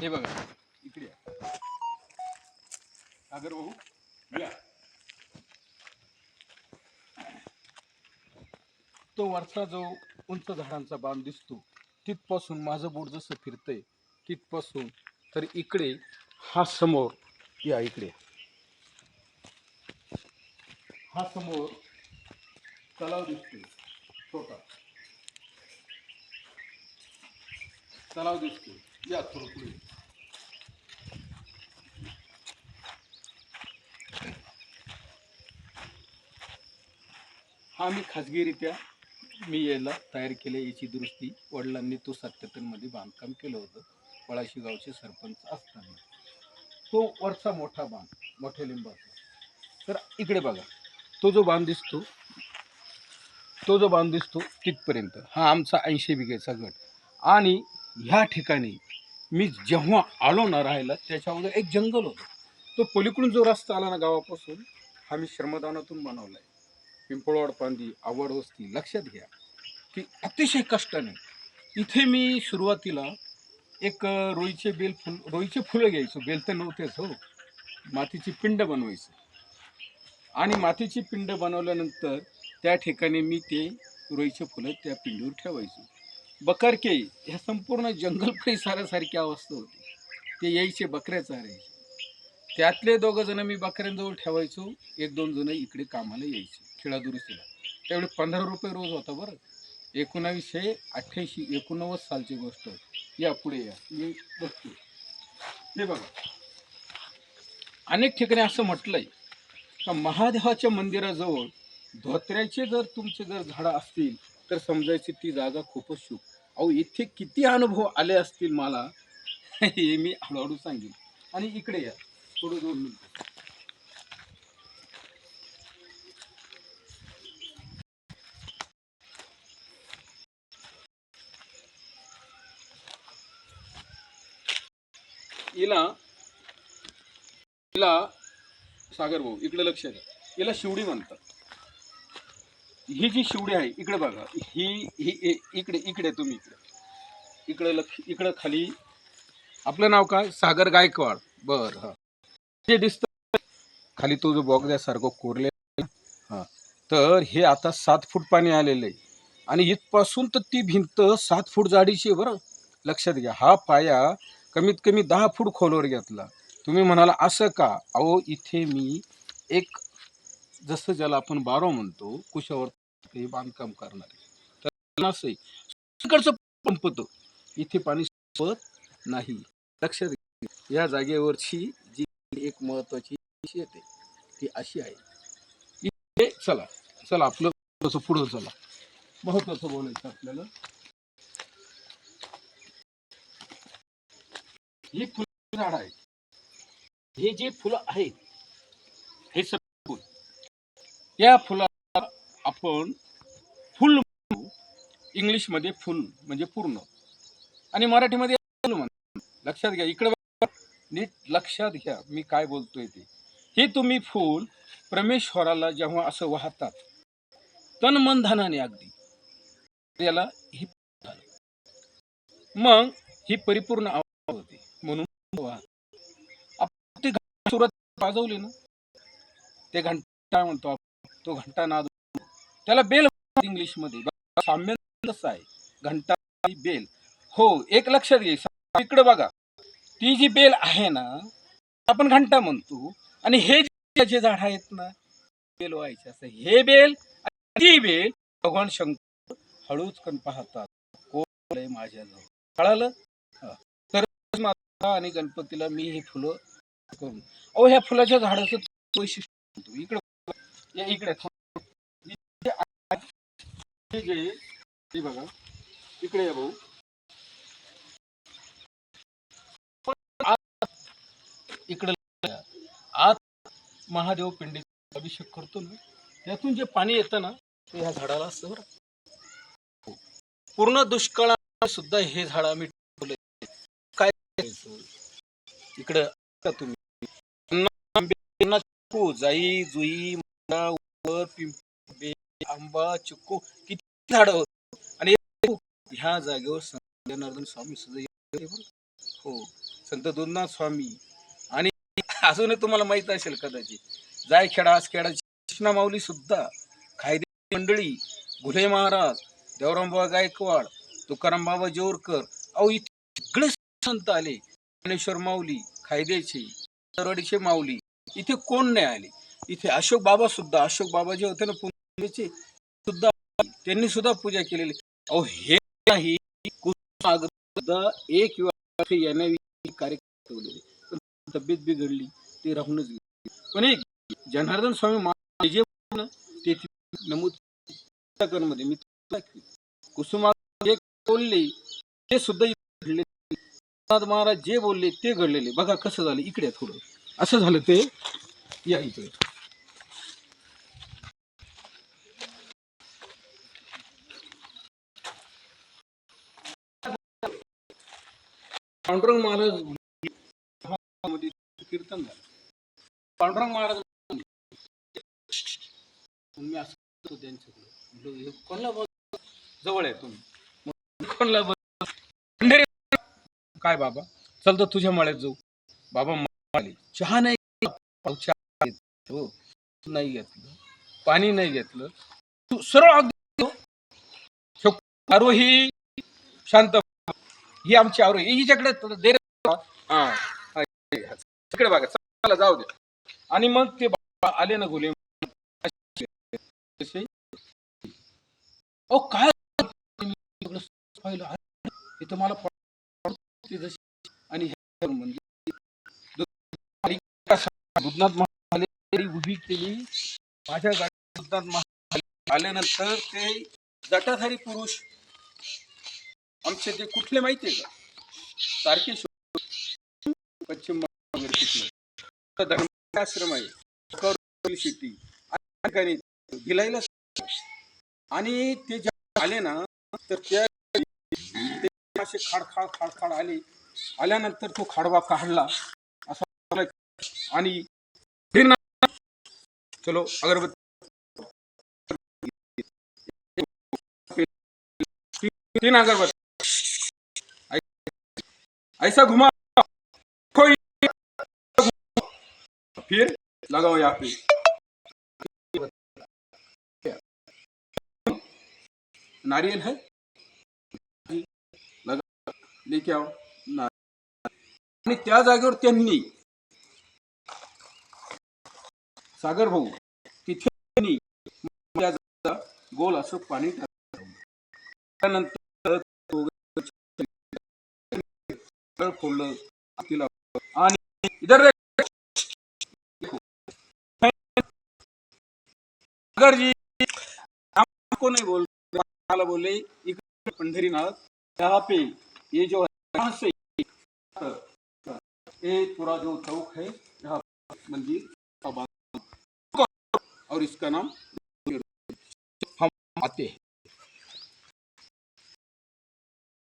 हे बघा इकडे सागर भाऊ या. तो वरचा जो उंच झाडांचा बांध दिसतो तिथपासून माझं बोट जसं फिरतंय तिथपासून तर इकडे हा समोर या इकडे. हा समोर तलाव दिसतोय छोटा. तलाव दिसतोय. या थोडं पुढे हा मी खाजगीरित्या मी याला तयार केले याची दुरुस्ती. वडिलांनी तो सत्याहत्तरमध्ये बांधकाम केलं होतं. पळाशी गावचे सरपंच असताना. तो वरचा मोठा बांध मोठ्या लिंबाचा तर इकडे बघा. तो जो बांध दिसतो तो जो बांध दिसतो तिथपर्यंत. हा आमचा ऐंशी बिघेचा गट. आणि ह्या ठिकाणी मी जेव्हा आलो ना राहायला त्याच्या अगोदर एक जंगल होतं. तो पलीकडून जो रस्ता आला ना गावापासून हा मी श्रमदानातून बनवला आहे पिंपळवाड पांदी आवड वस्ती लक्षात घ्या की अतिशय कष्टाने इथे मी सुरुवातीला एक रोईचे बेल फुल रोईचे फुलं घ्यायचो. बेल तर नव्हतेच हो. मातीची पिंड बनवायचं. आणि मातीची पिंड बनवल्यानंतर त्या ठिकाणी मी ते रोईचे फुलं त्या पिंडीवर ठेवायचो. बकारके ह्या संपूर्ण जंगल परिसरासारखी अवस्था होती. ते यायचे बकऱ्या चारायचे. त्यातले दोघं जण मी बकऱ्यांजवळ ठेवायचो. एक दोन जण इकडे कामाला यायचे खेळादुरुस्तीला. त्यावेळी पंधरा रुपये रोज होता बरं. एकोणावीसशे अठ्ठ्याऐंशी एकोणनव्वद सालची गोष्ट या पुढे या. मी बघतो. हे बघा. अनेक ठिकाणी असं म्हटलंय का महादेवाच्या मंदिराजवळ धोत्र्याचे जर तुमचे जर झाडं असतील तर समजायची ती जागा खूपच शुभ. अहो इथे किती अनुभव आले असतील मला हे मी हळूहळू सांगेन. आणि इकडे या. थोडं दोन मिनिट. हिला हिला सागर भाऊ इकडे लक्ष द्या. हिला शिवडी म्हणतात. ही जी शिवडी आहे इकडे बघा. ही ही इकडे इकडे तुम्ही इकडे. इकडे लक्ष इकडे खाली. आपलं नाव काय? सागर गायकवाड. बर हा. जे दिसतं खाली तो जो बॉक्स द्यासारखं कोरले हा. तर हे आता सात फूट पाणी आलेलं आहे. आणि इथपासून तर ती भिंत सात फूट जाडीची आहे बरं. लक्षात घ्या हा पाया कमीत कमी दहा फूट खोलवर घेतला. तुम्ही म्हणाला असं का? अहो इथे मी एक जसं ज्याला आपण बारो म्हणतो कुशावर हे बांधकाम करणारे. तर असं पंपत इथे पाणी संपत नाही. लक्षात घ्या. या जागेवरची जी एक महत्वाची येते ती अशी आहे. इथे चला चला आपलं तसं पुढं चला. महत्वाचं बोलायचं आपल्याला. ही फुलं झाड आहे हे जे फुलं आहेत या फुलाला आपण फुल इंग्लिशमध्ये फुल म्हणजे पूर्ण. आणि मराठीमध्ये लक्षात घ्या इकडे नीट लक्षात घ्या मी काय बोलतोय ते. हे तुम्ही फुल परमेश्वराला जेव्हा असं वाहतात तन मन धनाने अगदी. याला ही मग ही परिपूर्ण आवाज होते. म्हणून वाह. आपण ते वाजवले ना? ते घंटा म्हणतो आपण. तो घंटा नाद त्याला बेल इंग्लिशमध्ये. साम्य तसं आहे घंटा बेल. हो एक लक्षात घे इकडे बघा. ती जी बेल आहे ना आपण घंटा म्हणतो. आणि हे जे झाड आहेत ना बेल व्हायचे असं. हे बेल ती बेल भगवान शंकर हळूच कण पाहतात. कोण माझ्या जवळ? कळालं? तर माता आणि गणपतीला मी हे फुलं करून. अहो ह्या फुलाच्या झाडाचं वैशिष्ट्य म्हणतो. इकडे या इकडे हे जे हे बघा. इकडे या भाऊ. इकडे या. आत महादेव पिंडीचा अभिषेक करतो ना यातून जे पाणी येतं ना ते ह्या झाडाला असतं बरं. पूर्ण दुष्काळात सुद्धा हे झाड आम्ही ठेवले काय करायचं? इकडं तुम्ही. जाई जुई मोगरा, उबर आंबा चिक्कू किती झाड होत. आणि ह्या जागेवर संत जनार्दन स्वामी सुद्धा हो संत दोननाथ स्वामी. आणि अजूनही तुम्हाला माहीत असेल कदाचित जायखेडा कृष्णा माऊली सुद्धा खायदे मंडळी घुले महाराज देवरामबाबा गायकवाड तुकाराम बाबा जोरकर अहो इथे सगळे संत आले. ज्ञानेश्वर माऊली खायदेचे तरवाडीचे माऊली इथे कोण नाही आले? इथे अशोक बाबा सुद्धा अशोक बाबा जे होते ना पुण्याचे सुद्धा त्यांनी सुद्धा पूजा केलेली. अहो हे नाही सुद्धा एक वेळा येण्याविषयी कार्यक्रम ठेवलेले. तब्येत बिघडली ते राहूनच गेली. पण एक जनार्दन स्वामी महाराज जे ते नमूदमध्ये मी कुसुमा जे बोलले ते सुद्धा घडले महाराज जे बोलले ते घडलेले. बघा कसं झालं इकडे थोडं. असं झालं ते या इकडे. पांडुरंग महाराज कीर्तन झालं. पांडुरंग महाराज मी असं त्यांच्याकडे? हे कोणाला बघ जवळ आहे तुम्ही. कोणला कोणाला पंढरी काय बाबा? चल तर तुझ्या माळ्यात जाऊ. बाबा माळी चहा नाही चहा हो नाही घेतलं. पाणी नाही घेतलं. तू सरळ अगदी शांत ही आमची आरोही हिच्याकडे दे तिकडे बघा चला जाऊ दे. आणि मग ते बाबा आले ना गोले ओ काय मी पाहिलं? अरे, मला आणि हे म्हणजे दुधनाथ महाले उभी केली. माझ्या गाडी दुधनाथ महाले आल्यानंतर ते जटाधारी पुरुष आमचे ते कुठले माहिती आहे का तारकेश्वर पश्चिम बंगाल वगैरे धर्माश्रम आहे शेती. ठिकाणी आणि ते जेव्हा आले ना तर त्या असे खाडखाड खाडखाड आले. आल्यानंतर तो खाडवा काढला. असा आणि चलो अगरबत्ती तीन अगरबत्ती ऐसा घुमा कोई फिर लगाओ यहाँ पे नारियल है लगा लेके आओ आणि त्या जागेवर त्यांनी सागर भाऊ तिथे त्यांनी गोल असं पाणी त्यानंतर इधर जी हमको नहीं बोल मला बोले इकडे पंढरीनाथ यहाँ पे ये जो है ये पूरा जो चौक है यहाँ मंदिर और इसका नाम हम आते हैं।